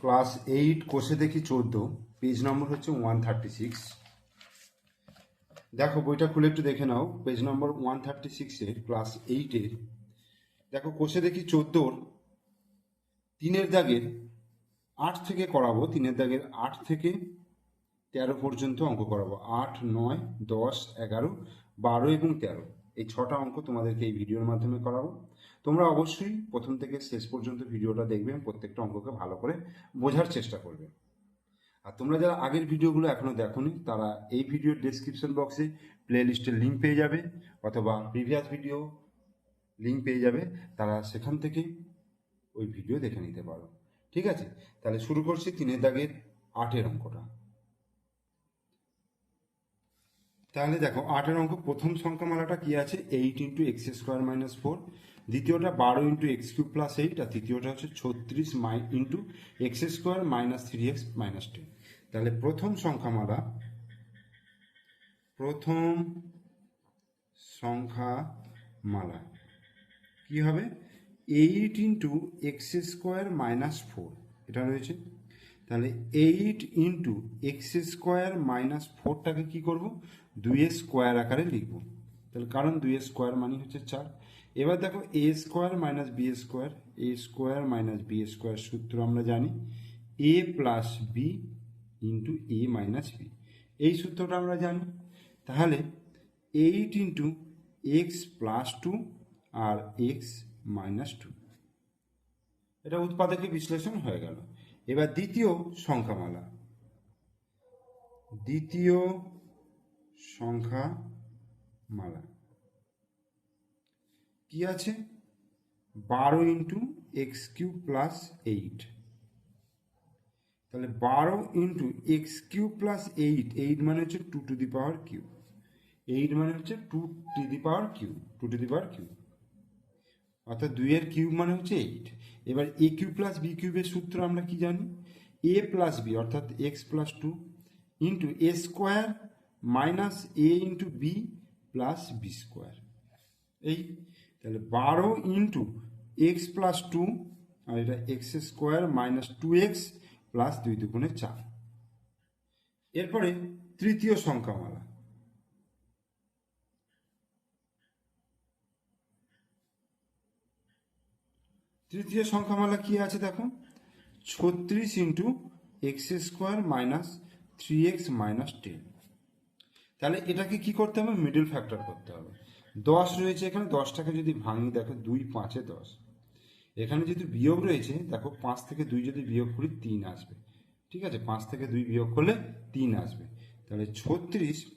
Class eight কোষে দেখি চোদ্দ পেজ নম্বর হচ্ছে ওয়ান থার্টি সিক্স দেখো, বইটা খুলে একটু দেখে নাও পেজ নম্বর ওয়ান থার্টি সিক্সের ক্লাস এইটের দেখো কোষে দেখি চোদ্দোর, তিনের দাগের আট থেকে করাবো, তিনের দাগের আট থেকে তেরো পর্যন্ত অঙ্ক করাবো। আট, নয়, দশ, এগারো, বারো এবং তেরো। এই ছটা অঙ্ক তোমাদেরকে এই ভিডিওর মাধ্যমে করাবো। তোমরা অবশ্যই প্রথম থেকে শেষ পর্যন্ত ভিডিওটা দেখবে, প্রত্যেকটা অঙ্ককে ভালো করে বোঝার চেষ্টা করবে। আর তোমরা যারা আগের ভিডিওগুলো এখনও দেখোনি, তারা এই ভিডিওর ডেসক্রিপশন বক্সে প্লে লিস্টের লিঙ্ক পেয়ে যাবে, অথবা প্রিভিয়াস ভিডিও লিঙ্ক পেয়ে যাবে, তারা সেখান থেকে ওই ভিডিও দেখে নিতে পারো। ঠিক আছে? তাহলে শুরু করছি তিনের দাগের আটের অঙ্কটা। তাহলে দেখো, আটের অঙ্ক, প্রথম সংখ্যামালাটা কি আছে? Eight into X square minus four দ্বিতীয়টা বারো into X cube plus eight আর তৃতীয়টা হচ্ছে ছত্রিশ মাই into X square minus three X minus ten তাহলে প্রথম সংখ্যামালা, প্রথম সংখ্যা মালা কি হবে? Eight into X square minus four এটা রয়েছে। তাহলে eight into X square minus ফোরটাকে কী করব? দুই স্কোয়ার আকারে লিখব। তাহলে কারণ দুই স্কোয়ার মানে হচ্ছে চার। এবার দেখো A square minus B square, A square minus B square সূত্র আমরা জানি, A plus B into A minus B. এই সূত্রটা আমরা জানি। তাহলে eight into X plus two আর এক্স মাইনাস টু। এটা উৎপাদকের বিশ্লেষণ হয়ে গেল। এবার দ্বিতীয় সংখ্যামালা। দ্বিতীয় সংখ্যামালা কি আছে? বারো into X cube plus eight. তাহলে বারো into X cube plus eight eight মানে হচ্ছে two to the power Q eight মানে হচ্ছে two to the power Q two to the power Q অর্থাৎ দুইয়ের কিউব মানে হচ্ছে এইট। এবার এ কিউব প্লাস বি কিউবের সূত্র আমরা কি জানি? এ প্লাস বি, অর্থাৎ X plus two into A square minus A into B plus B square এই, তাহলে বারো ইন্টু এক্স প্লাস টু আর এটা X square minus two X plus দুই দুগুণে চার। এরপরে তৃতীয় সংখ্যামালা। তৃতীয় সংখ্যামালা কি আছে দেখো? ছত্রিশ into X square minus three X minus ten তাহলে এটাকে কি করতে হবে? মিডল ফ্যাক্টর করতে হবে। দশ রয়েছে এখানে, দশটাকে যদি ভাঙি, দেখো দুই পাঁচে দশ। এখানে যদি বিয়োগ রয়েছে, দেখো পাঁচ থেকে দুই যদি বিয়োগ করি, তিন আসবে। ঠিক আছে? পাঁচ থেকে দুই বিয়োগ করলে তিন আসবে। তাহলে ছত্রিশ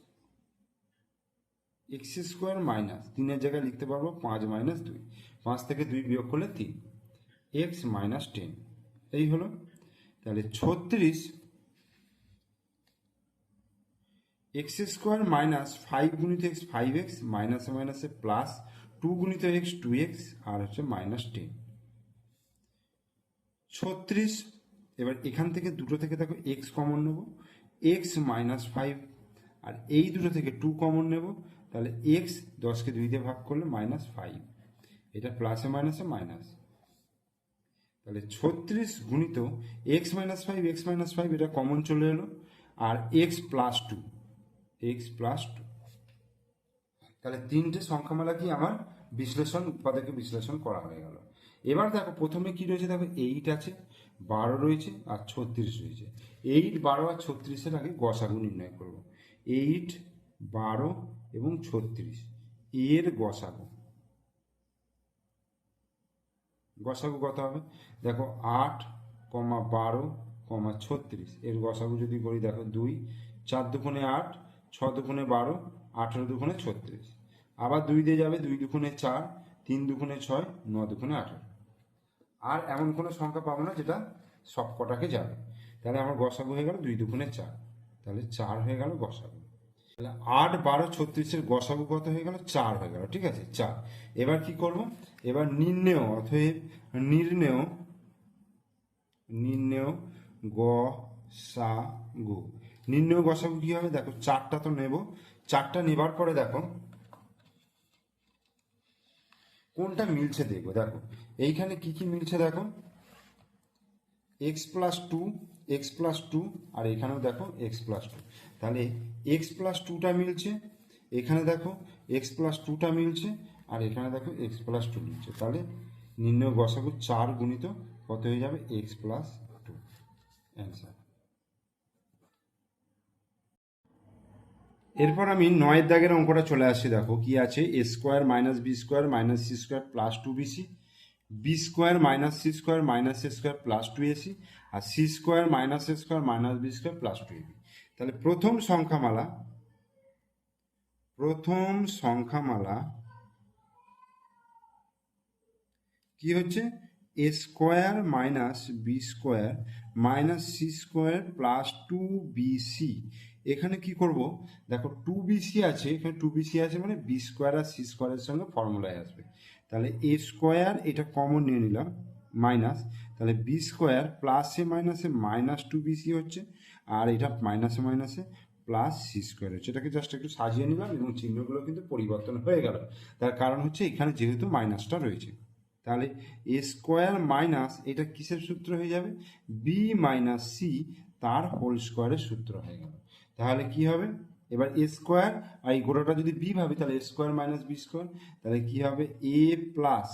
এক্স স্কোয়ার মাইনাস, তিনের জায়গায় লিখতে পারব পাঁচ মাইনাস দুই। পাঁচ থেকে দুই বিয়োগ করলে তিন। X minus ten. এই হলো। তাহলে ছত্রিশ এক্স স্কোয়ার মাইনাস ফাইভ গুণিত এক্স ফাইভ এক্স মাইনাসে মাইনাসে প্লাস টু গুণিত এক্স টু এক্স আর হচ্ছে মাইনাস টেন। ছত্রিশ, এবার এখান থেকে দুটো থেকে দেখো এক্স কমন নেব, এক্স মাইনাস ফাইভ, আর এই দুটো থেকে টু কমন নেব, তাহলে এক্স দশকে দুই দিয়ে ভাগ করলে মাইনাস ফাইভ, এটা প্লাসে মাইনাসে মাইনাস। তাহলে ছত্রিশ গুণিত X minus five, X minus five, এটা কমন চলে এলো, আর X plus two X plus two তাহলে তিনটে সংখ্যামালা কি আমার বিশ্লেষণ, উৎপাদকে বিশ্লেষণ করা হয়ে গেল। এবার দেখো, প্রথমে কি রয়েছে? দেখো এইট আছে, বারো রয়েছে আর ছত্রিশ রয়েছে। এইট বারো আর ছত্রিশের আগে গসাগু নির্ণয় করব। এইট বারো এবং ছত্রিশ, এর গসাগু। গসাগু কত হবে? দেখো, আট, কমা বারো, কমা ছত্রিশ, এর গসাগু যদি করি, দেখো, দুই, চার দুগুণে আট ছ দুগুণে বারো, আঠেরো দুগুণে ছত্রিশ। আবার দুই দিয়ে যাবে দুই দুগুণে চার, তিন দুগুণে ছয়, ন দুগুণে আঠেরো। আর এমন কোনো সংখ্যা পাবো না যেটা সব কটাকে যাবে। তাহলে আমার গসাগু হয়ে গেল দুই দুগুণে চার। তাহলে চার হয়ে গেল গসাগু। তাহলে আট, বারো, ছত্রিশের গসাগু কত হয়ে গেল? চার হয়ে গেল, ঠিক আছে? চার। এবার কি করব? এবার নির্ণেয়, অতএব নির্ণেয় নির্ণেয় গ সা গু নির্ণয় গসাগু কি হবে? দেখো, চারটা তো নেব। চারটা নেবার পরে দেখো, কোনটা মিলছে দেখব। দেখো, এইখানে কি কি মিলছে দেখো? X plus two X plus two আর এখানেও দেখো এক্স প্লাস টু তাহলে এক্স প্লাস টুটা মিলছে, এখানে দেখো এক্স প্লাস টুটা মিলছে, আর এখানে দেখো এক্স প্লাস টু মিলছে। তাহলে নির্ণয় গসাগু চার গুণিত কত হয়ে যাবে? এক্স প্লাস টু অ্যান্সার এরপর আমি নয়ের দাগের অঙ্কটা চলে আসছি, দেখো কি আছে A square minus B square minus C square plus two BC B square minus C square minus A square plus two AC R C square minus A square minus B square plus two AB তাহলে প্রথম সংখ্যামালা প্রথম সংখ্যামালা কি হচ্ছে? A square minus B square minus C square plus two BC এখানে কি করব? দেখো টু বিসি আছে, এখানে টু বিসি আছে মানে বি স্কোয়ার আর সি স্কোয়ারের সঙ্গে ফর্মুলায় আসবে। তাহলে এ স্কোয়ার এটা কমন নিয়ে নিলাম মাইনাস তাহলে বি স্কোয়ার প্লাসে মাইনাসে মাইনাস টু বিসি হচ্ছে, আর এটা মাইনাসে মাইনাসে প্লাস সি স্কোয়ার হচ্ছে। এটাকে জাস্ট একটু সাজিয়ে নিলাম এবং চিহ্নগুলো কিন্তু পরিবর্তন হয়ে গেল। তার কারণ হচ্ছে এখানে যেহেতু মাইনাসটা রয়েছে। তাহলে এ স্কোয়ার মাইনাস এটা কিসের সূত্র হয়ে যাবে? বি মাইনাস সি তার হোল স্কোয়ারের সূত্র হয়ে গেল। তাহলে কি হবে? এবার এ স্কোয়ার আর এই গোটাটা যদি বি ভাবি, তাহলে A square minus B square তাহলে কি হবে? A plus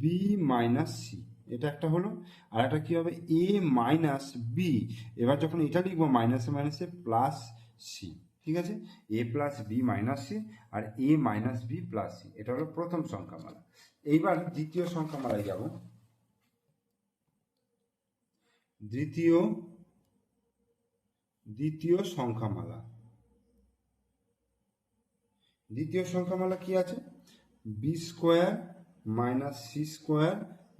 B minus C এটা একটা হলো, আর একটা কি হবে? এ মাইনাস বি এবার যখন এটা লিখব মাইনাসে মাইনাসে প্লাস সি ঠিক আছে? A plus B minus C R A minus B plus C এটা হলো প্রথম সংখ্যা সংখ্যামালা। এইবার দ্বিতীয় সংখ্যা সংখ্যামালায় যাব। দ্বিতীয় দ্বিতীয় সংখ্যামালা। দ্বিতীয় সংখ্যামালা কি আছে? B square minus C square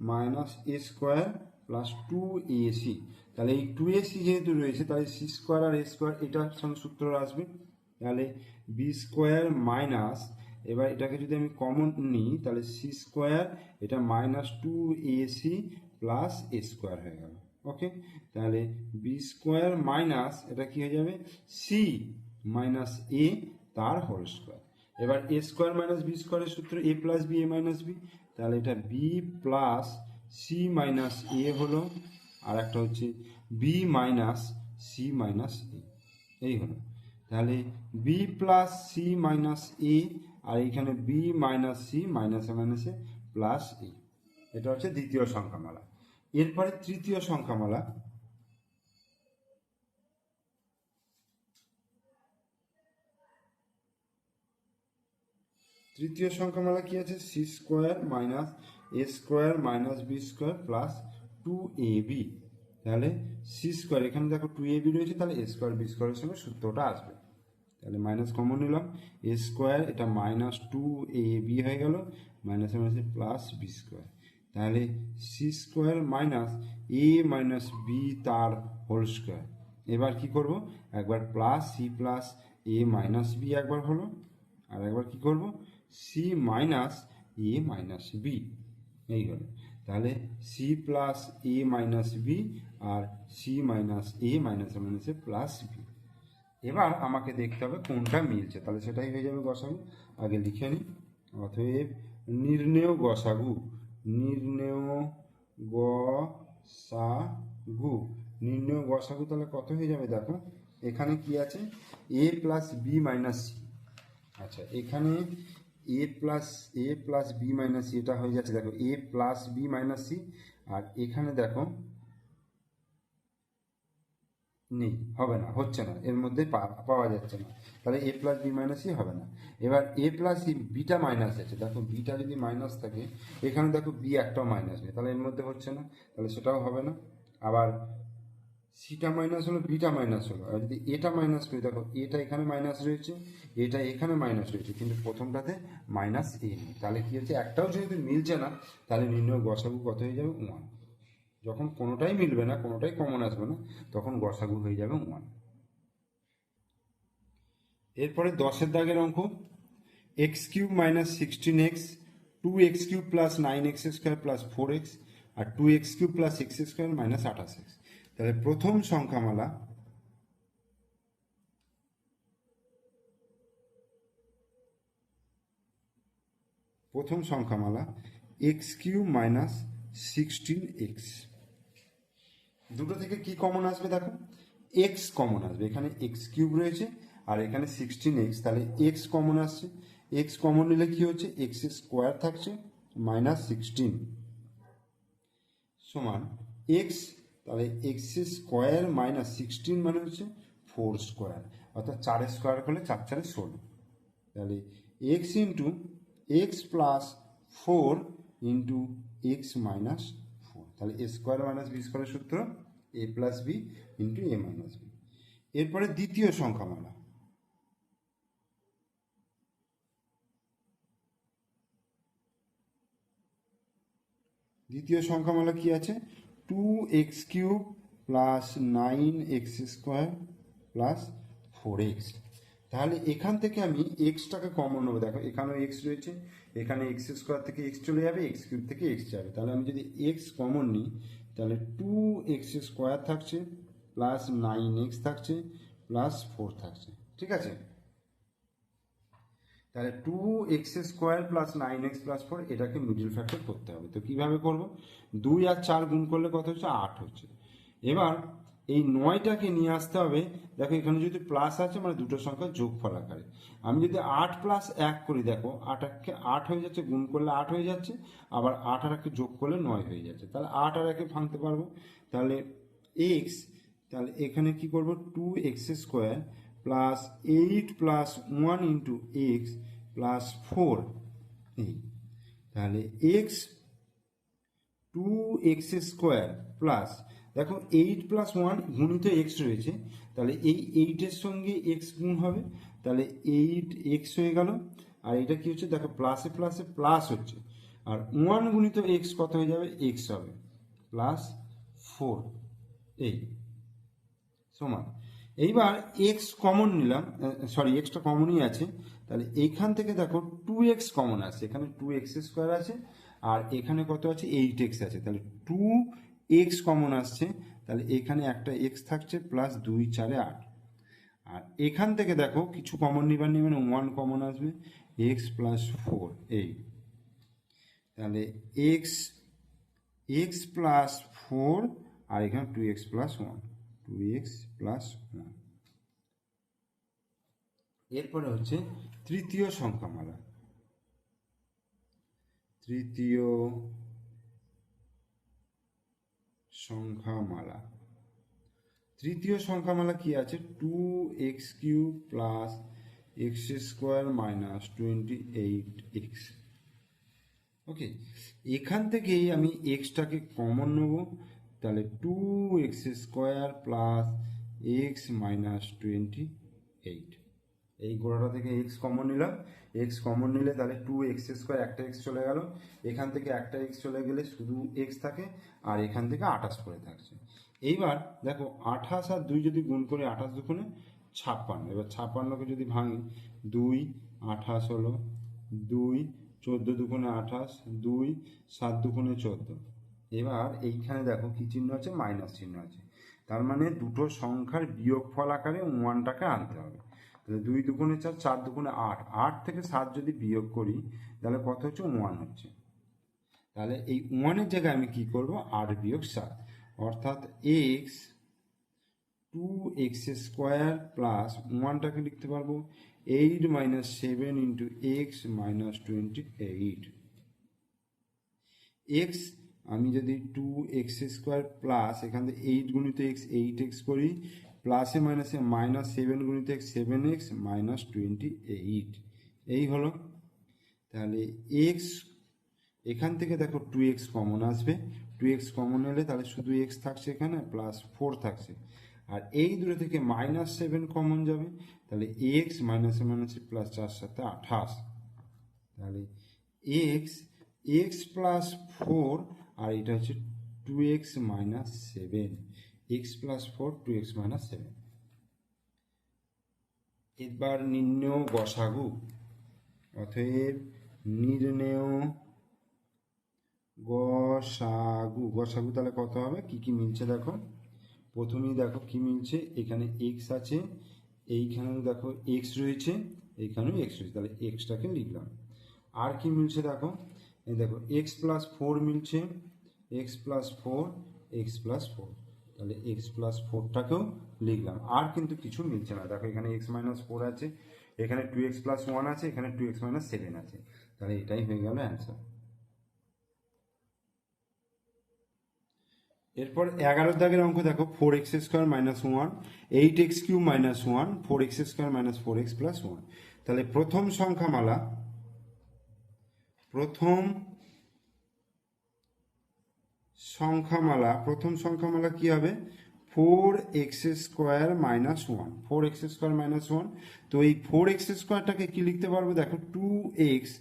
minus A square plus two A C. তাহলে এই টু এসি যেহেতু রয়েছে, তাহলে সি স্কোয়ার আর এ স্কোয়ার এটার সঙ্গে সূত্র আসবে। তাহলে বি স্কোয়ার মাইনাস, এবার এটাকে যদি আমি কমন নিই, তাহলে সি স্কোয়ার এটা minus two A C plus A square হয়ে গেল। ওকে তাহলে বি স্কোয়ার মাইনাস এটা কি হয়ে যাবে? সি মাইনাস এ তার হোল স্কোয়ার এবার এ স্কোয়ার মাইনাস বি স্কোয়ারের সূত্র A plus B A minus B তাহলে এটা B plus C minus A হলো, আর একটা হচ্ছে B minus C minus A এই হলো। তাহলে B plus C minus A আর এইখানে বি মাইনাস সি মাইনাসে মাইনাসে প্লাস এ এটা হচ্ছে দ্বিতীয় সংখ্যামালা। এরপরে তৃতীয় সংখ্যামালা। তৃতীয় সংখ্যামালা কি আছে? C square minus A square minus B square plus two A B তাহলে সি স্কোয়ার এখানে দেখো টু এ বি রয়েছে, তাহলে এ স্কোয়ার বি স্কোয়ারের সঙ্গে সূত্রটা আসবে। তাহলে মাইনাস কমন নিলাম। এ স্কোয়ার এটা মাইনাস টু এ বি হয়ে গেল মাইনাসে মাইনাসে প্লাস বি স্কোয়ার তাহলে C square minus A minus B তার হোল স্কোয়ার এবার কি করব? একবার plus C plus A minus B একবার হলো, আর একবার কি করব? C minus A minus B এই হলো। তাহলে C plus A minus B R C minus A মাইনাসে মাইনাসে প্লাস বি এবার আমাকে দেখতে হবে কোনটা মিলছে, তাহলে সেটাই হয়ে যাবে গসাগু। আগে লিখে নিই, অতএব নির্ণেয় গসাগু। নির্ণেয় গ সা গু নির্ণেয় গ গসাগু তাহলে কত হয়ে যাবে দেখো? এখানে কি আছে? A plus B minus C আচ্ছা এখানে A plus A plus B minus C এটা হয়ে যাচ্ছে দেখো। A plus B minus C আর এখানে দেখো নেই, হবে না, হচ্ছে না, এর মধ্যে পাওয়া যাচ্ছে না। তাহলে এ প্লাস বি মাইনাসই হবে না। এবার এ প্লাস বিটা মাইনাস আছে, দেখো বিটা যদি মাইনাস থাকে, এখানে দেখো বি একটাও মাইনাস নেই, তাহলে এর মধ্যে হচ্ছে না, তাহলে সেটাও হবে না। আবার সিটা মাইনাস হলো বিটা মাইনাস হলো, আর যদি এটা মাইনাস করি, দেখো এটা এখানে মাইনাস রয়েছে এটা এখানে মাইনাস রয়েছে, কিন্তু প্রথমটাতে মাইনাস এ নেই। তাহলে কী হচ্ছে, একটাও যেহেতু মিলছে না, তাহলে নির্ণয় গসাগু কত হয়ে যাবে? ওয়ান যখন কোনোটাই মিলবে না, কোনোটাই কমন আসবে না, তখন গসাগু হয়ে যাবে ওয়ান এরপরে দশের দাগের অঙ্ক X cube minus sixteen X two X cube plus nine X square plus four X আর two X cube plus X square minus আঠাশ এক্স তাহলে প্রথম সংখ্যামালা প্রথম সংখ্যামালা X cube minus sixteen X দুটো থেকে কি কমন আসবে দেখো? এক্স কমন আসবে। এখানে এক্স কিউব রয়েছে আর এখানে সিক্সটিন এক্স তাহলে এক্স কমন আসছে। এক্স কমন নিলে কি হচ্ছে? এক্স স্কোয়ার থাকছে মাইনাস সিক্সটিন সমান এক্স তাহলে এক্স স্কোয়ার মাইনাস সিক্সটিন মানে হচ্ছে ফোর স্কোয়ার অর্থাৎ চারের স্কোয়ার করলে চার চারে ষোলো। তাহলে X into X plus four into X minus four তাহলে এ স্কোয়ার মাইনাস বি স্কোয়ারের সূত্র A plus B into A minus B এরপরে দ্বিতীয় সংখ্যামালা দ্বিতীয় সংখ্যামালা কি আছে? Two X cube plus nine X square plus four X তাহলে এখান থেকে আমি এক্সটাকে কমন নেব। দেখো, এখানেও এক্স রয়েছে, এখানে এক্স স্কোয়ার থেকে এক্স চলে যাবে এক্স কিউব থেকে এক্স যাবে। তাহলে আমি যদি এক্স কমন নিই তাহলে টু এক্স স্কোয়ার থাকছে প্লাস নাইন এক্স থাকছে প্লাস ফোর থাকছে, ঠিক আছে? তাহলে two X square plus nine X plus four এটাকে মিডিল ফ্যাক্টর করতে হবে। তো কীভাবে করব? দুই আর চার গুণ করলে কত হচ্ছে? আট হচ্ছে। এবার এই নয়টাকে নিয়ে আসতে হবে। দেখো, এখানে যদি প্লাস আছে মানে দুটো সংখ্যা যোগফল আকারে। আমি যদি আট প্লাস এক করি, দেখো, আট এককে আট হয়ে যাচ্ছে, গুণ করলে আট হয়ে যাচ্ছে, আবার আট আর একে যোগ করলে নয় হয়ে যাচ্ছে। তাহলে আট আর একে ভাঙতে পারব। তাহলে এক্স তাহলে এখানে কি করব? Two X square plus eight plus one into X plus four এই। তাহলে X two X square plus দেখো এইট প্লাস ওয়ান গুণিত এক্স রয়েছে, তাহলে এই এইটের সঙ্গে এক্স গুণ হবে, তাহলে এইট এক্স হয়ে গেল, আর এটা কি হচ্ছে? দেখো প্লাসে প্লাসে প্লাস হচ্ছে, আর ওয়ান গুণিত এক্স কত হয়ে যাবে? এক্স হবে প্লাস ফোর এই, সমান, এইবার এক্স কমন নিলাম সরি এক্সটা কমনই আছে, তাহলে এইখান থেকে দেখো টু এক্স কমন আছে, এখানে টু এক্স স্কোয়ার আছে, আর এখানে কত আছে? এইট এক্স আছে, তাহলে টু এক্স কমন আসছে, তাহলে এখানে একটা এক্স থাকছে প্লাস দুই চারে আট। আর এখান থেকে দেখো কিছু কমন নিবার নেবেন ওয়ান কমন আসবে এক্স প্লাস ফোর এই। তাহলে এক্স এক্স প্লাস ফোর আর এখানে two X plus one two X plus one এরপরে হচ্ছে তৃতীয় সংখ্যা সংখ্যামালা তৃতীয় সংখ্যামালা। তৃতীয় সংখ্যামালা কি আছে? Two X cube plus X square minus twenty eight X okay এখান থেকেই আমি এক্সটাকে কমন নেব। তাহলে two X square plus X minus twenty eight এই গোড়াটা থেকে এক্স কমন নিলাম। এক্স কমন নিলে তাহলে টু এক্স স্কোয়ার একটা এক্স চলে গেল। এখান থেকে একটা এক্স চলে গেলে শুধু এক্স থাকে, আর এখান থেকে আঠাশ পড়ে থাকছে। এইবার দেখো, আঠাশ আর দুই যদি গুণ করি আঠাশ দুগুণে ছাপ্পান্ন। এবার ছাপ্পান্নকে যদি ভাঙি, দুই আঠাশ হলো দুই, চোদ্দ দুগুণে আঠাশ, দুই, সাত দুগুণে চোদ্দ। এবার এইখানে দেখো কি চিহ্ন আছে? মাইনাস চিহ্ন আছে। তার মানে দুটো সংখ্যার বিয়োগফল আকারে ওয়ানটাকে আনতে হবে। তাহলে দুই দুগুণে চার চার দুগুণে আট। আট থেকে সাত যদি বিয়োগ করি, তাহলে কত হচ্ছে? ওয়ান হচ্ছে। তাহলে এই ওয়ানের জায়গায় আমি কি করব? আট বিয়োগ সাত। অর্থাৎ X two X square plus ওয়ানটাকে লিখতে পারব। Eight minus seven into X minus twenty eight X আমি যদি টু এক্স স্কোয়ার প্লাস এখান থেকে এইট গুণিত এক্স এইট এক্স করি প্লাসে মাইনাসে মাইনাস সেভেন গুণিত seven X minus twenty eight এই হলো। তাহলে এক্স এখান থেকে দেখো টু এক্স কমন আসবে। টু এক্স কমন এলে তাহলে শুধু এক্স থাকছে এখানে প্লাস ফোর থাকছে। আর এই দূরে থেকে মাইনাস সেভেন কমন যাবে। তাহলে এক্স মাইনাসে মাইনাসে প্লাস চার সাথে আঠাশ। তাহলে এক্স এক্স প্লাস ফোর আর এটা হচ্ছে two x minus seven x plus four two x minus seven এবার নির্ণয় গসাগু অতএব নির্ণয় গসাগু গসাগু তাহলে কত হবে? কি কি মিলছে দেখো? প্রথমেই দেখো কি মিলছে? এখানে এক্স আছে, এইখানেও দেখো এক্স রয়েছে, এইখানেও এক্স রয়েছে। তাহলে এক্সটাকে লিখলাম। আর কি মিলছে দেখো? দেখো এক্স প্লাস ফোর মিলছে x plus four x plus four তাহলে এক্স প্লাস ফোরটাকেও লিখলাম। আর কিন্তু কিছু মিলছে না। দেখো এখানে এক্স মাইনাস ফোর আছে, এখানে টু এক্স প্লাস ওয়ান আছে, এখানে টু এক্স মাইনাস সেভেন আছে। তাহলে এটাই হয়ে গেল অ্যান্সার এরপর এগারো দাগের অঙ্ক দেখো four x square minus one eight x cube minus one four x square minus four x plus one তাহলে প্রথম সংখ্যামালা, প্রথম সংখ্যামালা, প্রথম সংখ্যামালা কি হবে? Four x square minus one four x square minus one তো এই ফোর এক্স স্কোয়ারটাকে কি লিখতে পারব? দেখো টু এক্স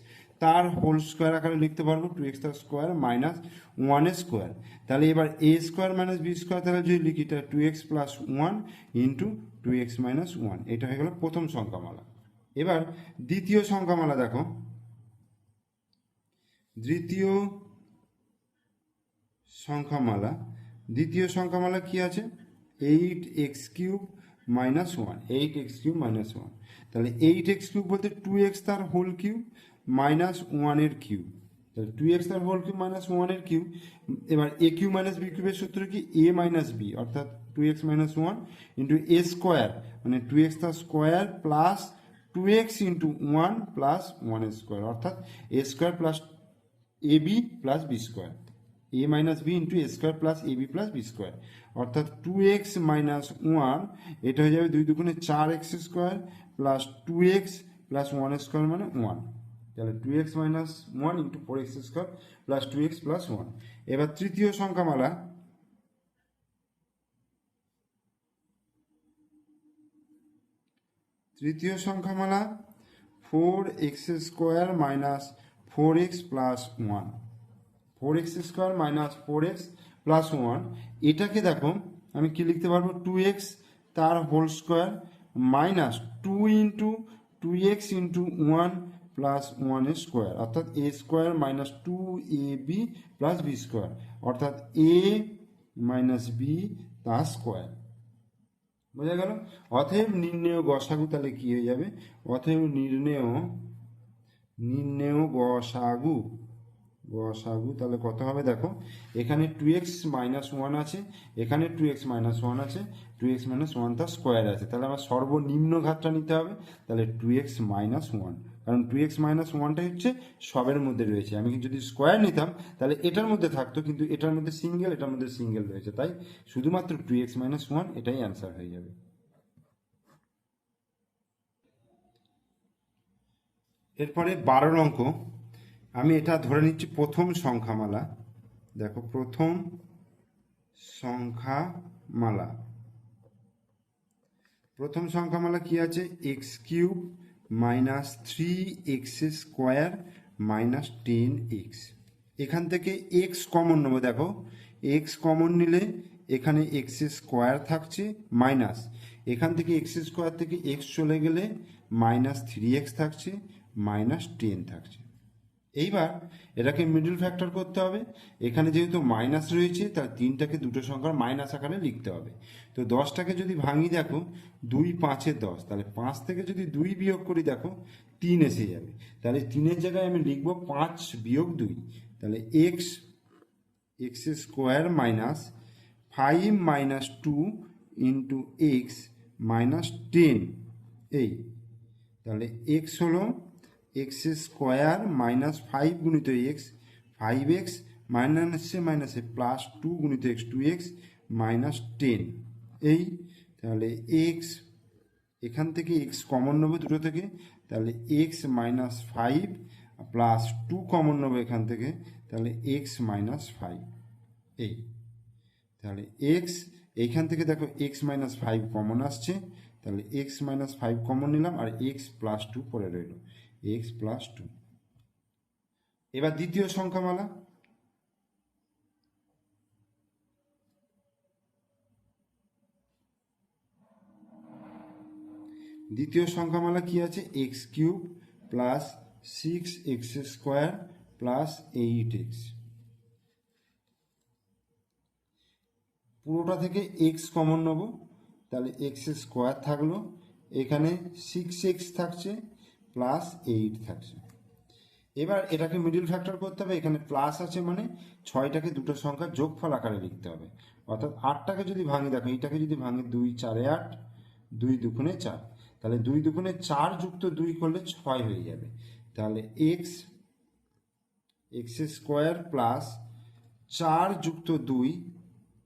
তার হোল স্কোয়ার আকারে লিখতে পারব টু এক্স তার স্কোয়ার মাইনাস ওয়ান স্কোয়ার তাহলে এবার a square minus B square তাহলে যদি লিখি এটা two x plus one into two x minus one এটা হয়ে গেল প্রথম সংখ্যামালা। এবার দ্বিতীয় সংখ্যামালা দেখো। দ্বিতীয় সংখ্যামালা। দ্বিতীয় সংখ্যামালা কি আছে? Eight x cube minus one eight x cube minus one তাহলে এইট এক্স কিউব বলতে টু এক্স তার হোল কিউব মাইনাস ওয়ানের কিউব তাহলে টু এক্স তার হোল কিউব মাইনাস ওয়ানের কিউব এবার এ কিউ মাইনাস বি কিউবের সূত্র কি? এ মাইনাস বি অর্থাৎ two x minus one into a square মানে টু এক্স তার square plus two x into one plus one square অর্থাৎ a square plus a b plus b square a minus b into a square plus a b plus b square অর্থাৎ two x minus one এটা হয়ে যাবে দুই দুগুণে চার x square plus two x plus one square মানে one তাহলে two x minus one into four x square plus two x plus one এবার তৃতীয় সংখ্যামালা। তৃতীয় সংখ্যামালা four x square minus four x plus one four x square minus four x plus one এটাকে দেখো, আমি কি লিখতে পারব? টু এক্স তার whole square minus two into two x into one plus one square অর্থাৎ a square minus two a b plus b square অর্থাৎ a minus B তার স্কোয়ার বোঝা গেল? অতএব নির্ণেয় গসাগু তাহলে কি হয়ে যাবে? অতএব নির্ণেয় নির্ণেয় গসাগু গসাগু তাহলে কত হবে দেখো? এখানে টু এক্স মাইনাস ওয়ান আছে, এখানে টু এক্স মাইনাস ওয়ান আছে টু এক্স মাইনাস ওয়ান তার স্কোয়ার আছে। তাহলে আমার সর্বনিম্ন ঘাতটা নিতে হবে, তাহলে টু এক্স মাইনাস ওয়ান কারণ টু এক্স মাইনাস ওয়ানটাই হচ্ছে সবের মধ্যে রয়েছে। আমি যদি স্কোয়ার নিতাম, তাহলে এটার মধ্যে থাকতো, কিন্তু এটার মধ্যে সিঙ্গেল এটার মধ্যে সিঙ্গেল রয়েছে। তাই শুধুমাত্র টু এক্স মাইনাস ওয়ান এটাই অ্যান্সার হয়ে যাবে। এরপরে বারোর অঙ্ক। আমি এটা ধরে নিচ্ছি প্রথম সংখ্যামালা। দেখো, প্রথম সংখ্যামালা। প্রথম সংখ্যামালা কি আছে? X cube minus three x square minus ten x. এখান থেকে এক্স কমন নেব, দেখো। এক্স কমন নিলে এখানে এক্স স্কোয়ার থাকছে মাইনাস। এখান থেকে এক্স স্কোয়ার থেকে এক্স চলে গেলে মাইনাস থ্রি এক্স থাকছে, মাইনাস টেন থাকছে। এইবার এটাকে মিডল ফ্যাক্টর করতে হবে। এখানে যেহেতু মাইনাস রয়েছে, তার তিনটাকে দুটো সংখ্যার মাইনাস আকারে লিখতে হবে। তো দশটাকে যদি ভাঙি, দেখো, দুই পাঁচের দশ। তাহলে পাঁচ থেকে যদি দুই বিয়োগ করি, দেখো, তিন এসে যাবে। তাহলে তিনের জায়গায় আমি লিখব পাঁচ বিয়োগ দুই। তাহলে x x square minus five minus two into x minus ten এই, তাহলে এক্স হলো এক্স স্কোয়ার মাইনাস ফাইভ গুণিত এক্স, ফাইভ এক্স মাইনাসে মাইনাসে প্লাস টু গুণিত x two x minus ten. এই, তাহলে এক্স, এখান থেকে এক্স কমন নেব দুটো থেকে, তাহলে x minus five plus two common নেব এখান থেকে, তাহলে এক্স মাইনাস ফাইভ। এই, তাহলে এক্স এইখান থেকে দেখো এক্স মাইনাস ফাইভ কমন আসছে, তাহলে এক্স মাইনাস ফাইভ কমন নিলাম আর এক্স প্লাস টু পরে রইল। এক্স প্লাস টু এবার দ্বিতীয় সংখ্যামালা। দ্বিতীয় সংখ্যামালা কি আছে? X cube plus six x square plus eight x পুরোটা থেকে এক্স কমন নেব। তাহলে এক্স স্কোয়ার থাকল। এখানে সিক্স এক্স থাকছে। প্লাস এইট থাকছে। এবার এটাকে মিডিল ফ্যাক্টর করতে হবে, এখানে প্লাস আছে মানে ছয়টাকে দুটো সংখ্যার যোগফল আকারে লিখতে হবে। অর্থাৎ আটটাকে যদি ভাঙি, দেখো এইটাকে যদি ভাঙি দুই চারে আট, দুই দুগুণে চার, তাহলে দুই দুগুণে চার যুক্ত দুই করলে ছয় হয়ে যাবে। তাহলে এক্স এক্স স্কোয়ার প্লাস চার যুক্ত দুই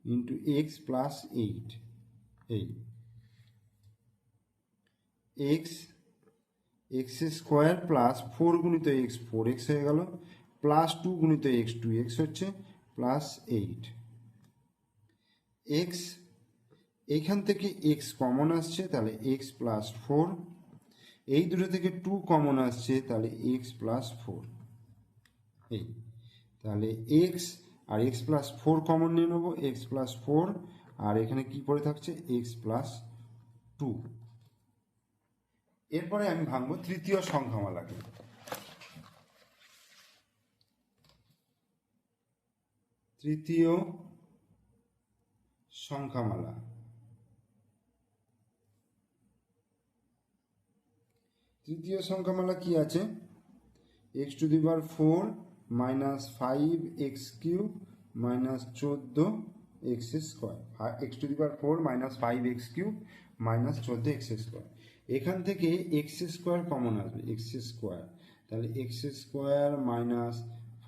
ইন্টু এক্স প্লাস এইট এই। X x square plus four গুণিত এক্স ফোর এক্স হয়ে গেল প্লাস টু গুণিত এক্স টু এক্স হচ্ছে প্লাস এইট এক্স এইখান থেকে এক্স কমন আসছে, তাহলে এক্স প্লাস ফোর এই দুটো থেকে টু কমন আসছে, তাহলে এক্স প্লাস ফোর এই, তাহলে এক্স আর এক্স প্লাস ফোর কমন নিয়ে নেব এক্স প্লাস ফোর আর এখানে কি পড়ে থাকছে? এক্স প্লাস টু এরপরে আমি ভাঙবো তৃতীয় সংখ্যামালাকে তৃতীয় সংখ্যামালা তৃতীয় সংখ্যামালা কি আছে? X to the power four minus five x cube minus চোদ্দ x square x to the power four minus five x cube minus চোদ্দ এক্স স্কোয়ার এখান থেকে এক্স স্কোয়ার কমন আসবে এক্স স্কোয়ার তাহলে x square minus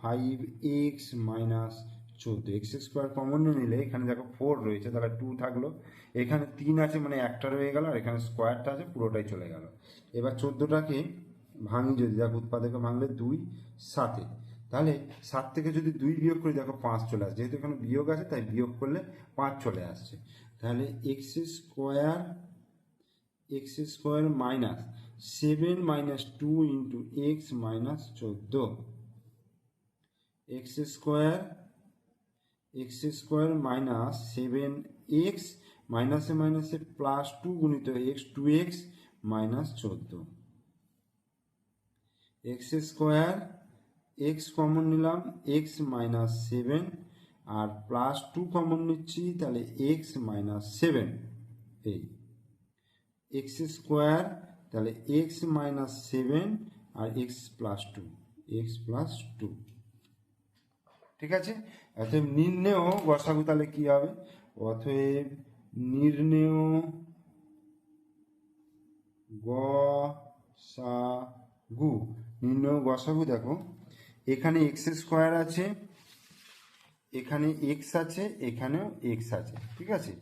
five x minus চোদ্দ। X square common নিলে এখানে দেখো ফোর রয়েছে, তাহলে টু থাকল। এখানে তিন আছে মানে একটা রয়ে গেল, আর এখানে স্কোয়ারটা আছে, পুরোটাই চলে গেল। এবার চোদ্দোটাকে ভাঙি যদি, দেখো উৎপাদকে ভাঙলে দুই, সাতে। তাহলে সাত থেকে যদি দুই বিয়োগ করি, দেখো পাঁচ চলে আসছে যেহেতু এখানে বিয়োগ আছে, তাই বিয়োগ করলে পাঁচ চলে আসছে। তাহলে x square x square minus seven minus two into x minus চোদ্দ। X square x square minus seven x মাইনাসে মাইনাসে প্লাস টু গুণিত এক্স টু এক্স মাইনাস চোদ্দ। এক্স স্কোয়ার, এক্স কমন নিলাম, এক্স মাইনাস সেভেন আর plus two common নিচ্ছি, তাহলে x minus seven, এই। এক্স স্কোয়ার তাহলে এক্স মাইনাস সেভেন আর x plus two x plus two ঠিক আছে? অতএব নির্ণেয় গসাগু তাহলে কি হবে? অতএব নির্ণেয় গসাগু নির্ণয় গসাগু দেখো, এখানে এক্স স্কোয়ার আছে, এখানে এক্স আছে, এখানেও এক্স আছে, ঠিক আছে?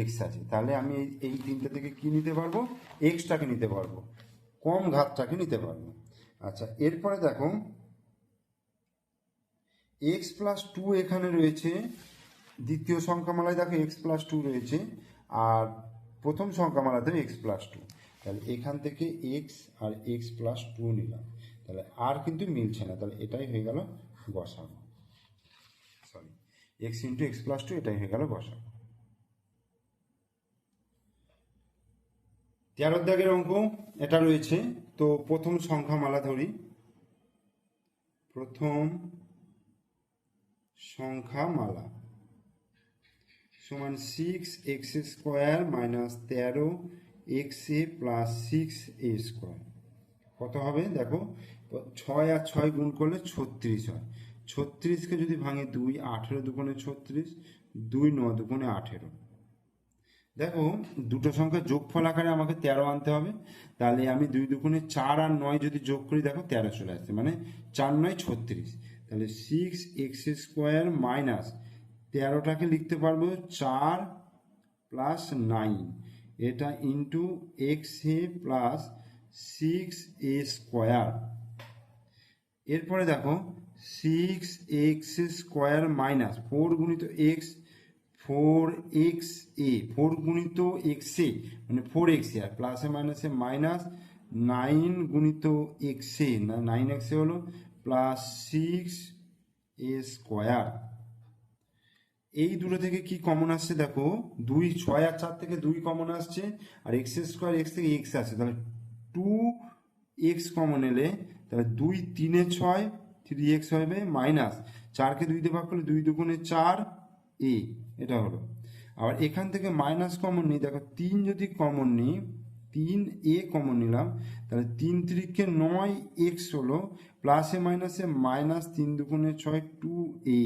এক্স আছে। তাহলে আমি এই তিনটে থেকে কি নিতে পারব? এক্সটাকে নিতে পারব। কম ঘাতটাকে নিতে পারব। আচ্ছা এরপরে দেখো এক্স প্লাস টু এখানে রয়েছে। দ্বিতীয় সংখ্যামালায় দেখো এক্স প্লাস টু রয়েছে। আর প্রথম সংখ্যামালাতেও এক্স প্লাস টু তাহলে এখান থেকে এক্স আর এক্স প্লাস টু নিলাম। তাহলে আর কিন্তু মিলছে না। তাহলে এটাই হয়ে গেল গসাগু sorry x into x plus two এটাই হয়ে গেল গসাগু তেরো দাগের অঙ্ক, এটা রয়েছে। তো প্রথম সংখ্যামালা ধরি। প্রথম সংখ্যামালা সমান সিক্স এক্স স্কোয়ার মাইনাস তেরো x a plus six a square কত হবে? দেখো, ছয় আর ছয় গুণ করলে ছত্রিশ হয়। ছত্রিশকে যদি ভাঙে দুই, আঠেরো দুগুণে ছত্রিশ, দুই ন দুগুণে আঠেরো। দেখো, দুটো সংখ্যার যোগফল আকারে আমাকে তেরো আনতে হবে। তাহলে আমি দুই দুগুণে চার আর নয় যদি যোগ করি, দেখো তেরো চলে আসছে মানে চার নয় ছত্রিশ। তাহলে সিক্স এক্স স্কোয়ার মাইনাস তেরোটাকে লিখতে পারব চার প্লাস নাইন এটা into x a plus six a square এরপরে দেখো six x square minus four গুণিত x four x a, four গুণিত এক্স এ মানে ফোর এক্স এ, আর প্লাসে মাইনাসে মাইনাস নাইন গুণিত এক্স এ, না নাইন এক্স এ হলো প্লাস সিক্স এ স্কোয়ার এই দুটো থেকে কি কমন আসছে দেখো? দুই ছয় আর চার থেকে দুই কমন আসছে, আর এক্স স্কোয়ার এক্স থেকে এক্স আসছে তাহলে টু এক্স কমন এলে, তাহলে দুই তিনে ছয় থ্রি এক্স হবে মাইনাস চারকে দুই দিয়ে ভাগ করলে দুই দুগুণে চার, এ। এটা হলো। আবার এখান থেকে মাইনাস কমন নিই, দেখো তিন যদি কমন নিই, তিন এ কমন নিলাম, তাহলে তিন তিরিখে নয় এক্স হলো প্লাসে মাইনাসে মাইনাস তিন দুগুণে ছয় টু এ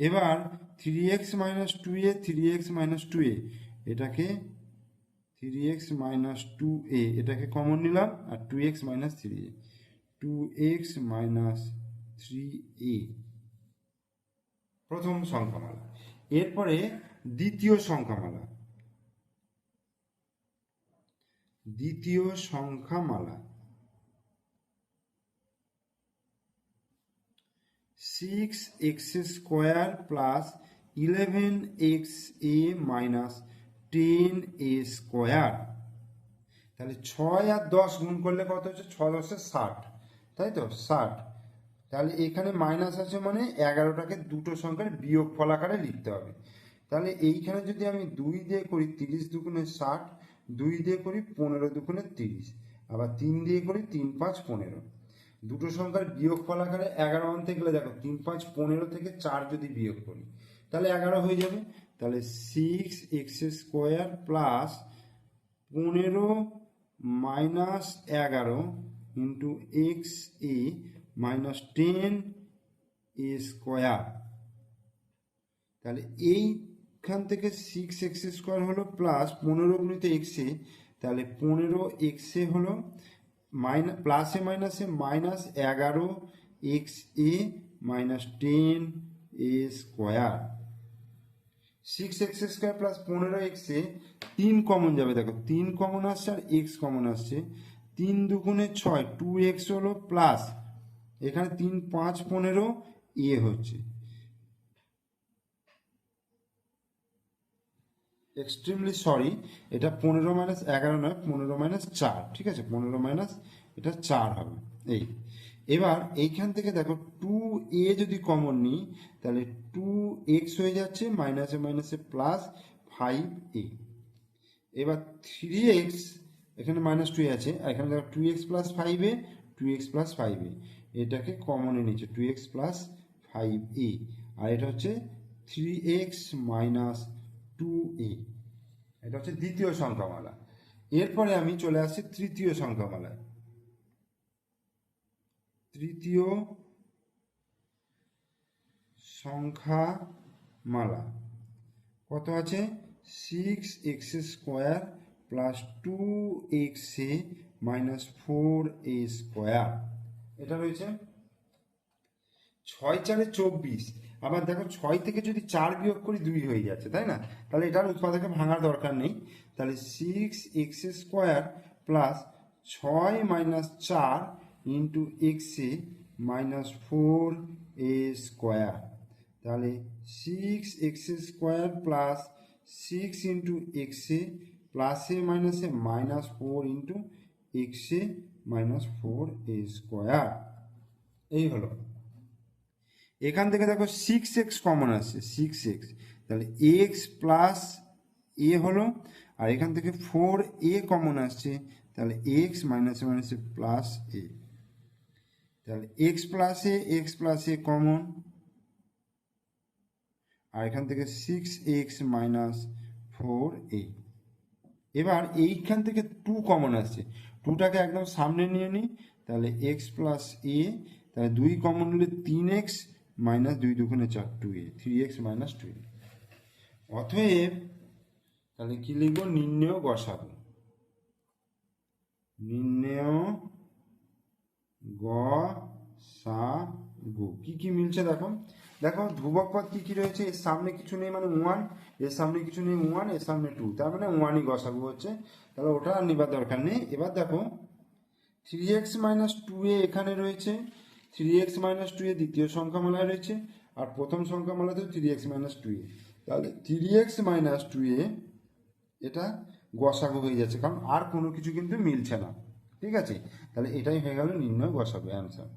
এবার three x minus two a three x minus two a এটাকে three x minus two a এটাকে কমন নিলাম, আর two x minus three a two x minus three a প্রথম সংখ্যামালা এরপরে দ্বিতীয় সংখ্যামালা। দ্বিতীয় সংখ্যামালা। Six x square plus eleven x a minus ten a square তাহলে ছয় আর দশ গুণ করলে কত হচ্ছে? ছয় দশে ষাট। তাই তো? ষাট। তাহলে এখানে মাইনাস আছে মানে এগারোটাকে দুটো সংখ্যার বিয়োগ ফল আকারে লিখতে হবে। তাহলে এইখানে যদি আমি দুই দিয়ে করি তিরিশ দুগুণে ষাট, দুই দিয়ে করি পনেরো দুগুণে তিরিশ, আবার তিন দিয়ে করি তিন পাঁচ পনেরো। দুটো সংখ্যার বিয়োগ ফল আকারে এগারো আনতে গেলে দেখো তিন পাঁচ পনেরো থেকে চার যদি বিয়োগ করি, তাহলে এগারো হয়ে যাবে। তাহলে সিক্স এক্স স্কোয়ার প্লাস পনেরো মাইনাস এগারো into x a minus ten a square. তাহলে এইখান থেকে সিক্স এক্স স্কোয়ার হলো প্লাস পনেরো গুণিত এক্সে তাহলে পনেরো এক্সে হলো মাইনাস প্লাসে মাইনাসে মাইনাস এগারো x a minus ten a square. Six x square plus পনেরো এক্সে তিন কমন যাবে, দেখো তিন কমন আসছে আর এক্স কমন আসছে। তিন দুগুণে ছয় টু এক্স হলো প্লাস এখানে তিন, পাঁচ, পনেরো এ হচ্ছে। এক্সট্রিমলি সরি এটা পনেরো মাইনাস এগারো নয়, পনেরো মাইনাস চার, ঠিক আছে? পনেরো মাইনাস এটা চার হবে। এই। এবার এইখান থেকে দেখো টু এ যদি কমন নিই, তাহলে টু এক্স হয়ে যাচ্ছে মাইনাসে মাইনাসে প্লাস ফাইভ এ এবার থ্রি এক্স এখানে মাইনাস টু আছে এখানে দেখো two x plus five a two x plus five a এটাকে কমনে নিচ্ছে two x plus five a আর এটা হচ্ছে three x minus two a এটা হচ্ছে দ্বিতীয় সংখ্যামালা। এরপরে আমি চলে আসছি তৃতীয় সংখ্যামালায়। তৃতীয় সংখ্যামালা। কত আছে? Six x square plus two x a minus four a square এটা রয়েছে ছয় চারে চব্বিশ। আবার দেখো ছয় থেকে যদি চার বিয়োগ করি দুই হয়ে যাচ্ছে, তাই না? তাহলে এটার উৎপাদকে ভাঙার দরকার নেই। তাহলে সিক্স এক্স স্কোয়ার প্লাস ছয় মাইনাস চার into x minus four a square তাহলে six x square plus six into x প্লাসে মাইনাসে minus four into x minus four a square এই হলো। এখান থেকে দেখো সিক্স এক্স কমন আসছে সিক্স এক্স তাহলে এক্স প্লাস এ হলো, আর এখান থেকে ফোর এ কমন আসছে, তাহলে এক্স মাইনাসে মাইনাসে প্লাস এ তাহলে x plus a x plus a common আর এখান থেকে six x minus four a এবার এইখান থেকে টু কমন আসছে। টুটাকে একদম সামনে নিয়ে নিই, তাহলে এক্স প্লাস এ তাহলে দুই কমন হলে তিন এক্স মাইনাস দুই দুগুণে চার two a three x minus two a অতএব, তাহলে কি লিখব? নির্ণয় গসাগু নির্ণয় গ সা গু। কি কি মিলছে দেখো? দেখো ধ্রুবক পদ কি কি রয়েছে? এর সামনে কিছু নেই মানে ওয়ানের সামনে কিছু নেই ওয়ানের সামনে টু তার মানে ওয়ানই গসাগু হচ্ছে। তাহলে ওটা আর নিবার দরকার নেই। এবার দেখো three x minus two a এখানে রয়েছে। Three x minus two a দ্বিতীয় সংখ্যা সংখ্যামালায় রয়েছে। আর প্রথম সংখ্যা সংখ্যামালাতে three x minus two a তাহলে three x minus two a এটা গসাগু হয়ে যাচ্ছে। কারণ আর কোনো কিছু কিন্তু মিলছে না। ঠিক আছে? তাহলে এটাই হয়ে গেল নির্ণয় গসাগু অ্যান্সার